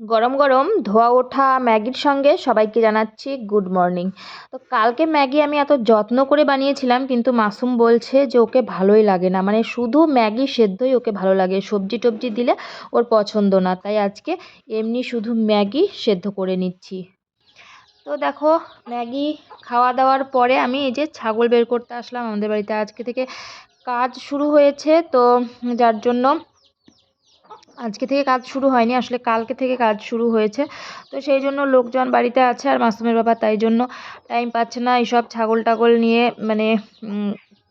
গরম গরম ধোয়া ওঠা ম্যাগির সঙ্গে সবাইকে জানাচ্ছি গুড মর্নিং। তো কালকে ম্যাগি আমি এত যত্ন করে বানিয়েছিলাম, কিন্তু মাসুম বলছে যে ওকে ভালোই লাগে না। মানে শুধু ম্যাগি সেদ্ধই ওকে ভালো লাগে, সবজি টবজি দিলে ওর পছন্দ না। তাই আজকে এমনি শুধু ম্যাগি সেদ্ধ করে নিচ্ছি। তো দেখো, ম্যাগি খাওয়া দাওয়ার পরে আমি এই যে ছাগল বের করতে আসলাম আমাদের বাড়িতে। আজকে থেকে কাজ শুরু হয়েছে, তো যার জন্য আজকে থেকে কাজ শুরু হয়নি, আসলে কালকে থেকে কাজ শুরু হয়েছে। তো সেই জন্য লোকজন বাড়িতে আছে আর মাসুমের বাবা তাই জন্য টাইম পাচ্ছে না। এইসব ছাগল টাগল নিয়ে মানে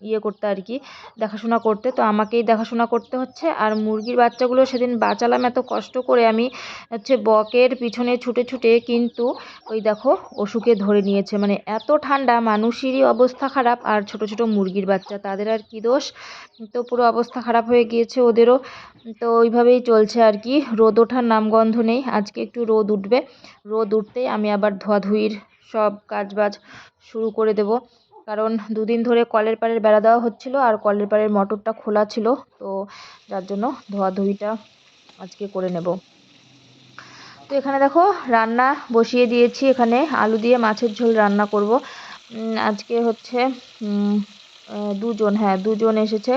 ইয়ে করতে আর কি, দেখাশোনা করতে। তো আমাকেই দেখাশোনা করতে হচ্ছে। আর মুরগির বাচ্চাগুলো সেদিন বাঁচালাম এত কষ্ট করে। আমি হচ্ছে বকের পিছনে ছুটে ছুটে কিন্তু ওই দেখো অসুখে ধরে নিয়েছে। মানে এত ঠান্ডা, মানুষেরই অবস্থা খারাপ। আর ছোট ছোট মুরগির বাচ্চা, তাদের আর কি দোষ? তো পুরো অবস্থা খারাপ হয়ে গিয়েছে ওদেরও। তো ওইভাবেই চলছে আর কি। রোদ ওঠার নামগন্ধ নেই। আজকে একটু রোদ উঠবে। রোদ উঠতেই আমি আবার ধোয়াধুয়ির সব কাজবাজ শুরু করে দেব। কারণ দুদিন ধরে কলের পাড়ের বেড়া দেওয়া হচ্ছিল আর কলের পাড়ের মটরটা খোলা ছিল, তো যার জন্য ধোয়াধুয়িটা আজকে করে নেব। তো এখানে দেখো রান্না বসিয়ে দিয়েছি, এখানে আলু দিয়ে মাছের ঝোল রান্না করব। আজকে হচ্ছে দুজন হ্যাঁ দুজন এসেছে।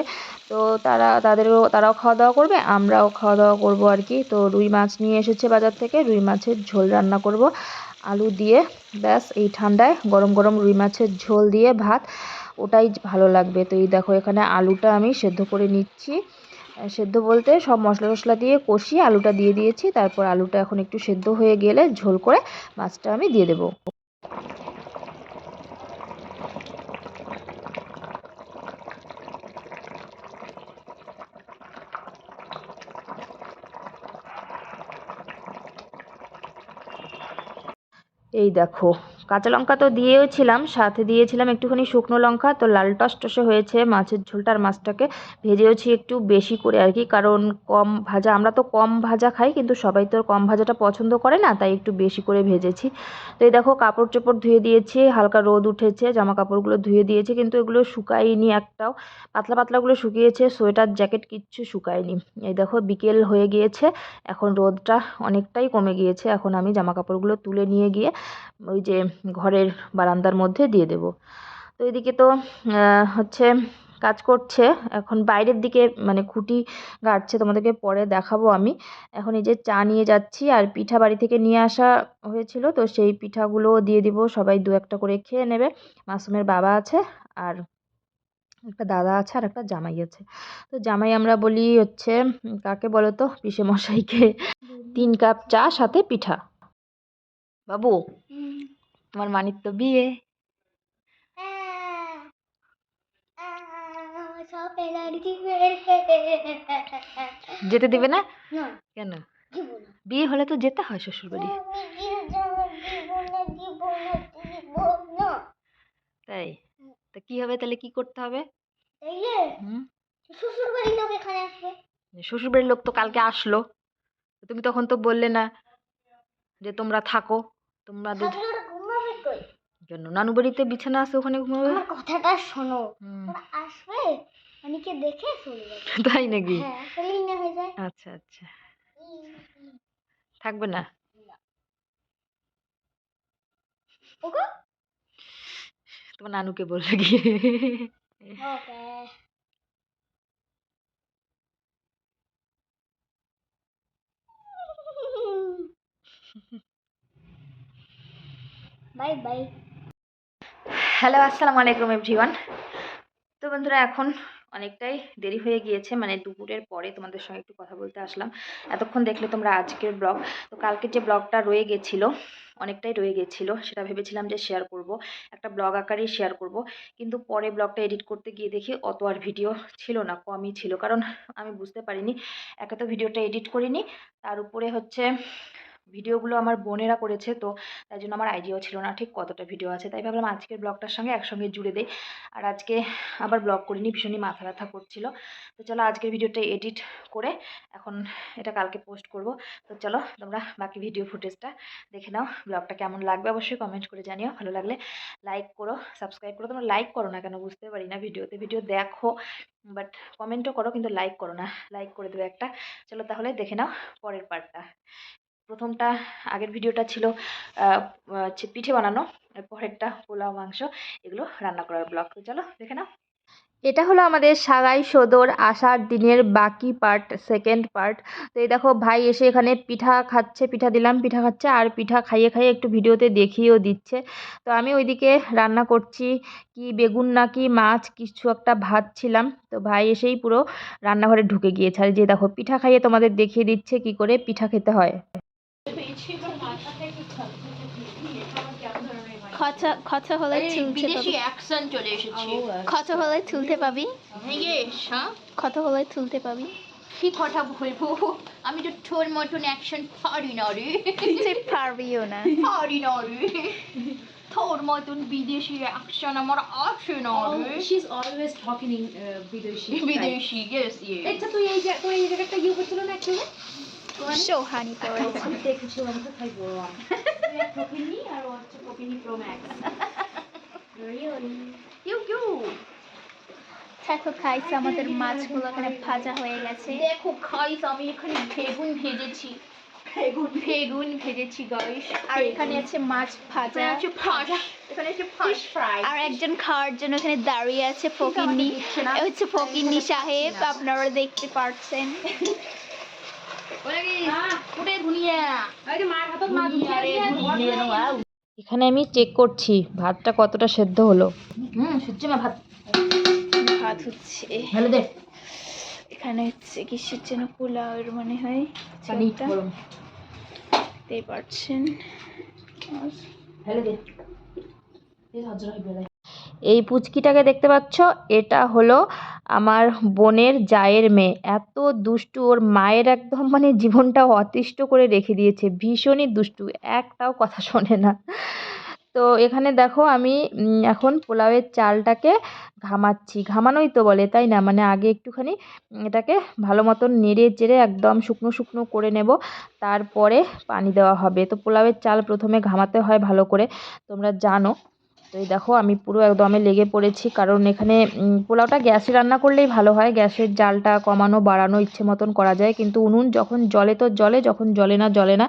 তো তারা, তাদেরও, তারাও খাওয়া দাওয়া করবে, আমরাও খাওয়া দাওয়া করব আর কি। তো রুই মাছ নিয়ে এসেছে বাজার থেকে, রুই মাছের ঝোল রান্না করব। আলু দিয়ে ব্যাস এই ঠান্ডায় গরম গরম রুই মাছের ঝোল দিয়ে ভাত, ওটাই ভালো লাগবে। তো এই দেখো এখানে আলুটা আমি সেদ্ধ করে নিচ্ছি। সেদ্ধ বলতে সব মশলা টশলা দিয়ে কষিয়ে আলুটা দিয়ে দিয়েছি। তারপর আলুটা এখন একটু সেদ্ধ হয়ে গেলে ঝোল করে মাছটা আমি দিয়ে দেবো। এই দেখো। কাঁচা লঙ্কা তো দিয়েওছিলাম, সাথে দিয়েছিলাম একটুখানি শুকনো লঙ্কা। তো লাল টসটসে হয়েছে মাছের ঝোলটার মাছটাকে ভেজেওছি একটু বেশি করে আর কি, কারণ কম ভাজা, আমরা তো কম ভাজা খাই, কিন্তু সবাই তো কম ভাজাটা পছন্দ করে না, তাই একটু বেশি করে ভেজেছি। তো এই দেখো কাপড় চোপড় ধুয়ে দিয়েছি, হালকা রোদ উঠেছে, জামা কাপড়গুলো ধুয়ে দিয়েছি, কিন্তু এগুলো শুকায়নি একটাও। পাতলা পাতলাগুলো শুকিয়েছে, সোয়েটার, জ্যাকেট কিচ্ছু শুকায়নি। এই দেখো বিকেল হয়ে গিয়েছে, এখন রোদটা অনেকটাই কমে গিয়েছে, এখন আমি জামা কাপড়গুলো তুলে নিয়ে গিয়ে ওই যে ঘরের বারান্দার মধ্যে দিয়ে দেব। তো এদিকে তো হচ্ছে কাজ করছে। এখন বাইরের দিকে মানে খুঁটি গাড়ছে, তোমাদেরকে পরে দেখাবো আমি। এখন এই যে চা নিয়ে যাচ্ছি আর পিঠা বাড়ি থেকে নিয়ে আসা হয়েছিল, তো সেই পিঠাগুলো দিয়ে দিব। সবাই দু একটা করে খেয়ে নেবে। মাসুমের বাবা আছে আর একটা দাদা আছে আর একটা জামাই আছে। তো জামাই আমরা বলি হচ্ছে কাকে বলো তো? পিসে মশাইকে তিন কাপ চা, সাথে পিঠা। বাবু তোমার মানিক তো বিয়ে। যেতে দিবে না? কেন? বিয়ে হলে তো যেতে হয় শ্বশুর বাড়ি তাই? তা কি হবে? তাহলে কি করতে হবে? শ্বশুর বাড়ির লোক তো কালকে আসলো। তুমি তখন তো বললে না যে তোমরা থাকো। তোমাদের জন্য নানু বাড়িতে বিছানা আছে ওখানে ঘুমাবে? আমার কথাটা শোনো। ওরা আসবে? অনেকে দেখে চলে যাবে। তাই নাকি? হ্যাঁ তাহলেই না হয়ে যায়। আচ্ছা আচ্ছা। থাকবে না? ওগো তোমার নানুকে বলবে গিয়ে। ওকে। Bye bye. হ্যালো, আসসালামু আলাইকুম এভরিওয়ান তো বন্ধুরা, এখন অনেকটাই দেরি হয়ে গিয়েছে মানে দুপুরের পরে তোমাদের সঙ্গে একটু কথা বলতে আসলাম। এতক্ষণ দেখলে তোমরা আজকের ব্লগ। তো কালকের যে ব্লগটা রয়ে গেছিল, অনেকটাই রয়ে গেছিল, সেটা ভেবেছিলাম যে শেয়ার করব, একটা ব্লগ আকারেই শেয়ার করব। কিন্তু পরে ব্লগটা এডিট করতে গিয়ে দেখি অত আর ভিডিও ছিল না, কমই ছিল। কারণ আমি বুঝতে পারিনি, একে তো ভিডিওটা এডিট করিনি, তার উপরে হচ্ছে ভিডিওগুলো আমার বোনেরা করেছে, তো তাই জন্য আমার আইডিয়াও ছিল না ঠিক কতটা ভিডিও আছে। তাই ভাবলাম আজকের ব্লগটার সঙ্গে একসঙ্গে জুড়ে দেই। আর আজকে আবার ব্লগ করিনি, ভীষণই মাথা ব্যথা করছিল। তো চলো আজকের ভিডিওটা এডিট করে এখন এটা কালকে পোস্ট করব। তো চলো তোমরা বাকি ভিডিও ফুটেজটা দেখে নাও ব্লগটা কেমন লাগবে অবশ্যই কমেন্ট করে জানিও, ভালো লাগলে লাইক করো সাবস্ক্রাইব করো। তোমরা লাইক করো না কেন, বুঝতে পারি না ভিডিওতে ভিডিও দেখো বাট কমেন্টও করো, কিন্তু লাইক করো না। লাইক করে দেবে একটা। চলো তাহলে দেখে নাও পরের পার্টটা প্রথমটা আগের ভিডিওটা ছিল হচ্ছে পিঠে বানানো, পরেরটা পোলাও, মাংস, এগুলো রান্না করার ব্লগ। তো চলো দেখে নাও। এটা হলো আমাদের সাগাই সদর আসার দিনের বাকি পার্ট সেকেন্ড পার্ট তো এই দেখো, ভাই এসে এখানে পিঠা খাচ্ছে, পিঠা দিলাম, পিঠা খাচ্ছে, আর পিঠা খাইয়ে খাইয়ে একটু ভিডিওতে দেখিয়েও দিচ্ছে। তো আমি ওইদিকে রান্না করছি, কি বেগুন নাকি মাছ, কিছু একটা ভাজছিলাম। তো ভাই এসেই পুরো রান্নাঘরে ঢুকে গিয়েছে। আর যে দেখো, পিঠা খাইয়ে তোমাদের দেখিয়ে দিচ্ছে কি করে পিঠা খেতে হয়। কথা কথা হলে তুলতে বিদেশি পাবি। অ্যাকশন চলে এসেছে। কথা হলে তুলতে পাবি। হ্যাঁ কথা হলে তুলতে পাবি। কি কথা বলব? আমি তো তোর মতন অ্যাকশন পারি না রে। তুই পারবিও না। পারি না রে। তোর মতন বিদেশি অ্যাকশন আমার আসে না রে। She's always talking in uh, Bideshi. বিদেশি ইয়েস ইয়েস এটা তুই এই যে তুই এই জায়গাটা করছিল না একটু কিউ কিউ দেখো খাইছে আমাদের মাছগুলো এখানে ভাজা হয়ে গেছে। দেখো খাইস আমি এখানে বেগুন ভেজেছি। বেগুন বেগুন ভেজেছি গাইস আর এখানে আছে মাছ ভাজা। আছে এখানে আছে ফাঁস ফ্রাই আর একজন খাওয়ার জন্য এখানে দাঁড়িয়ে আছে ফকিন্নি হচ্ছে ফকিন্নি সাহেব আপনারা দেখতে পাচ্ছেন এখানে আমি চেক করছি ভাতটা কতটা সেদ্ধ হলো। হুম ভাত। ভাত হচ্ছে। ভালো এখানে হচ্ছে কিসের যেন পোলাওয়ের মনে হয় পানি চালটা। গরম। ভালো দে। এই পুচকিটাকে দেখতে পাচ্ছ? এটা হলো আমার বোনের জায়ের মেয়ে। এত দুষ্টু, ওর মায়ের একদম মানে জীবনটা অতিষ্ঠ করে রেখে দিয়েছে। ভীষণই দুষ্টু, একটাও কথা শোনে না। তো এখানে দেখো আমি এখন পোলাওয়ের চালটাকে ঘামাচ্ছি। ঘামানোই তো বলে, তাই না? মানে আগে একটুখানি এটাকে ভালো মতন নেড়ে চেড়ে একদম শুকনো শুকনো করে নেব। তারপরে পানি দেওয়া হবে। তো পোলাওয়ের চাল প্রথমে ঘামাতে হয় ভালো করে, তোমরা জানো। তো এই দেখো, আমি পুরো একদমে লেগে পড়েছি। কারণ এখানে পোলাওটা গ্যাসে রান্না করলেই ভালো হয়। গ্যাসের জালটা কমানো, বাড়ানো ইচ্ছে মতন করা যায়। কিন্তু উনুন যখন জলে তো জলে যখন জলে না জলে না।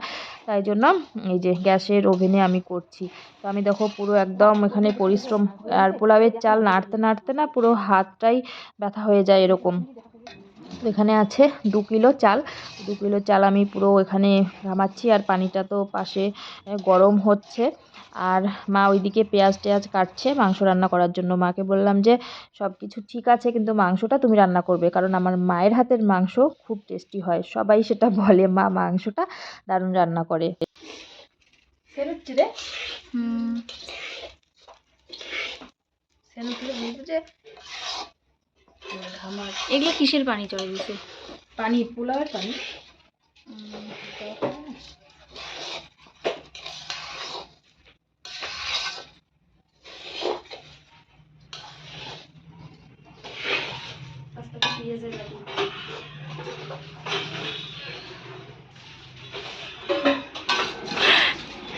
তাই জন্য এই যে গ্যাসের ওভেনে আমি করছি। তো আমি দেখো, পুরো একদম এখানে পরিশ্রম আর পোলাওয়ের চাল নাড়তে নাড়তে না পুরো হাতটাই ব্যথা হয়ে যায় এরকম। এখানে আছে দু কিলো চাল। দু কিলো চাল আমি পুরো এখানে ঘামাচ্ছি আর পানিটা তো পাশে গরম হচ্ছে। আর মা ওইদিকে পেঁয়াজ টেয়াজ কাটছে মাংস রান্না করার জন্য। মাকে বললাম যে সব কিছু ঠিক আছে কিন্তু মাংসটা তুমি রান্না করবে কারণ আমার মায়ের হাতের মাংস খুব টেস্টি হয়। সবাই সেটা বলে মা মাংসটা দারুণ রান্না করে। রে। হুম। এগুলো কিসের পানি চলে দিছে? পানি পোলাওয়ের পানি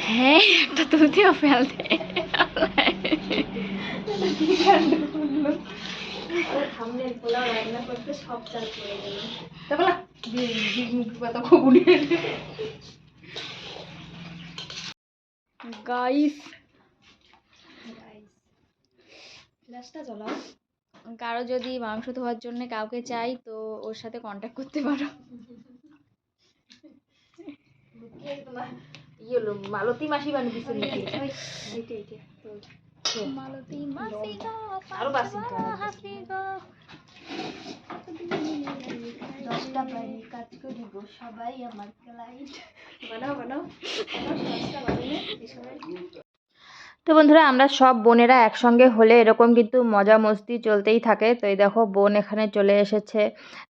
হ্যাঁ একটা তুলতেও ফেলতে সামনের পোলাও রান্না করতে সব চাল পড়ে গেল তারপর দিয়ে দিয়ে মুখে গাইস গ্যাসটা জ্বলাও। কারও যদি মাংস ধোয়ার জন্য কাউকে চাই তো ওর সাথে কন্ট্যাক্ট করতে পারো। ইয়ে হলো মালতী মাসি বানিয়ে দিছে এইটা এইটা মালতী মাসি গো আরও বাসি গো। দশটা বাড়ি কাজ করিব সবাই আমার ক্লাইন্ট বানাও বানাও। বানিয়ে এই সময় তো বন্ধুরা, আমরা সব বোনেরা একসঙ্গে হলে এরকম কিন্তু মজা মস্তি চলতেই থাকে। তো এই দেখো, বোন এখানে চলে এসেছে।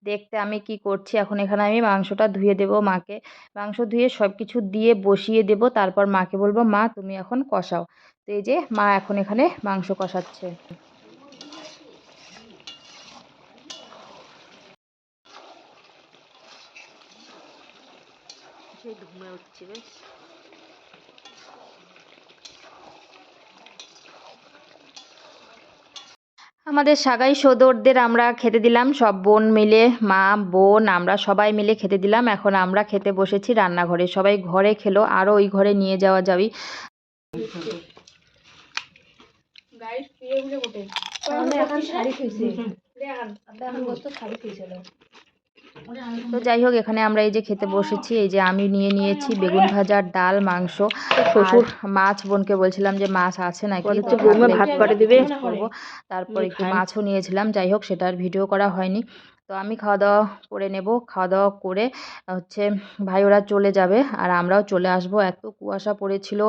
দেখতে আমি কি করছি? এখন এখানে আমি মাংসটা ধুয়ে দেব মাকে। মাংস ধুয়ে সব কিছু দিয়ে বসিয়ে দেব। তারপর মাকে বলব, মা, তুমি এখন কষাও। তো এই যে, মা এখন এখানে মাংস কষাচ্ছে। ধুমে উঠছে, বেশ। আমাদের সাগাই সদরদের আমরা খেতে দিলাম সব বোন মিলে মা বোন আমরা সবাই মিলে খেতে দিলাম। এখন আমরা খেতে বসেছি রান্নাঘরে। সবাই ঘরে খেলো আরও ওই ঘরে নিয়ে যাওয়া যাবি। শাড়ি তো যাই হোক এখানে আমরা এই যে খেতে বসেছি এই যে আমি নিয়ে নিয়েছি বেগুন ভাজা ডাল মাংস শ্বশুর মাছ বোনকে বলছিলাম যে মাছ আছে নাকি ভাত করে দিবে। তারপর একটু মাছও নিয়েছিলাম যাই হোক সেটার ভিডিও করা হয়নি। তো আমি খাওয়া দাওয়া করে নেব। খাওয়া দাওয়া করে, হচ্ছে ভাই ওরা চলে যাবে আর আমরাও চলে আসব। এত কুয়াশা পড়েছিল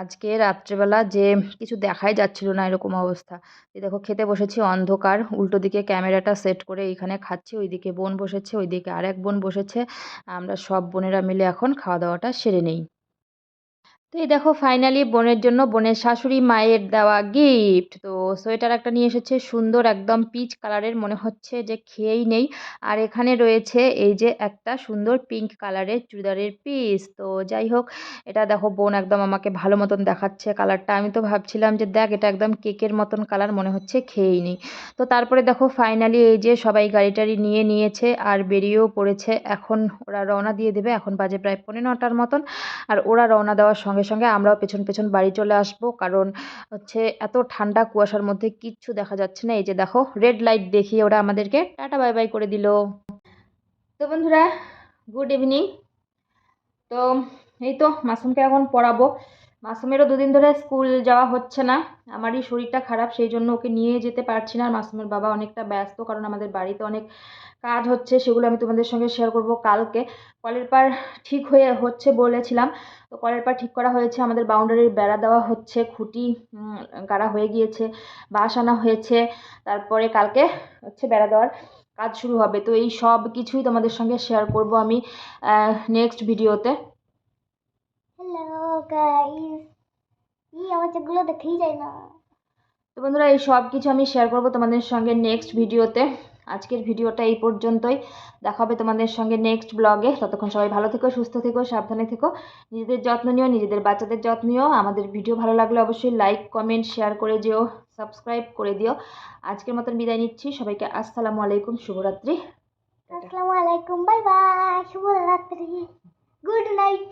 আজকে রাত্রেবেলা যে কিছু দেখাই যাচ্ছিল না এরকম অবস্থা। এই দেখো খেতে বসেছি অন্ধকার, উল্টো দিকে ক্যামেরাটা সেট করে এইখানে খাচ্ছি, ওইদিকে বোন বসেছে, ওইদিকে আরেক বোন বসেছে। আমরা সব বোনেরা মিলে এখন খাওয়া দাওয়াটা সেরে নেই। তো এই দেখো ফাইনালি বোনের জন্য বোনের শাশুড়ি মায়ের দেওয়া গিফট তো সোয়েটার একটা নিয়ে এসেছে, সুন্দর একদম পিচ কালারের মনে হচ্ছে যে খেয়েই নেই। আর এখানে রয়েছে এই যে একটা সুন্দর পিঙ্ক কালারের চুড়িদারের পিস তো যাই হোক, এটা দেখো, বোন একদম আমাকে ভালো মতন দেখাচ্ছে কালারটা আমি তো ভাবছিলাম যে দেখ, এটা একদম কেকের মতন কালার মনে হচ্ছে খেয়েই নেই। তো তারপরে দেখো ফাইনালি এই যে সবাই গাড়ি টাড়ি নিয়ে নিয়েছে আর বেরিয়েও পড়েছে। এখন ওরা রওনা দিয়ে দেবে, এখন বাজে প্রায় পনেরো নটার মতন। আর ওরা রওনা দেওয়ার সঙ্গে সঙ্গে সঙ্গে আমরাও পেছন পেছন বাড়ি চলে আসব। কারণ হচ্ছে এত ঠান্ডা কুয়াশার মধ্যে কিচ্ছু দেখা যাচ্ছে না। এই যে দেখো রেড লাইট দেখিয়ে ওরা আমাদেরকে টাটা বাই বাই করে দিল। তো বন্ধুরা গুড ইভিনিং তো এই তো মাসুমকে এখন পড়াবো। মাসুমেরও দুদিন ধরে স্কুল যাওয়া হচ্ছে না। আমারই শরীরটা খারাপ, সেই জন্য ওকে নিয়ে যেতে পারছি না। আর মাসুমের বাবা অনেকটা ব্যস্ত, কারণ আমাদের বাড়িতে অনেক কাজ হচ্ছে, সেগুলো আমি তোমাদের সঙ্গে শেয়ার করব কালকে। কলের পার ঠিক হয়ে হচ্ছে বলেছিলাম। তো কলের পার ঠিক করা হয়েছে, আমাদের বাউন্ডারির বেড়া দেওয়া হচ্ছে, খুঁটি গাড়া হয়ে গিয়েছে, বাঁশ আনা হয়েছে। তারপরে কালকে হচ্ছে বেড়া দেওয়ার কাজ শুরু হবে। তো এই সব কিছুই তোমাদের সঙ্গে শেয়ার করব আমি নেক্সট ভিডিওতে গাইস ই আমার চোখগুলো দেখেই যায় না। তো বন্ধুরা এই সব কিছু আমি শেয়ার করব তোমাদের সঙ্গে নেক্সট ভিডিওতে। আজকের ভিডিওটা এই পর্যন্তই। দেখা হবে তোমাদের সঙ্গে নেক্সট ব্লগে ততক্ষণ সবাই ভালো থেকো সুস্থ থেকো সাবধানে থেকো। নিজেদের যত্ন নিও নিজেদের বাচ্চাদের যত্ন নিও। আমাদের ভিডিও ভালো লাগলে অবশ্যই লাইক কমেন্ট শেয়ার করে যেও সাবস্ক্রাইব করে দিও। আজকের মতন বিদায় নিচ্ছি। সবাইকে আসসালামু আলাইকুম শুভরাত্রি। আসসালামু আলাইকুম বাই বাই শুভরাত্রি। Good night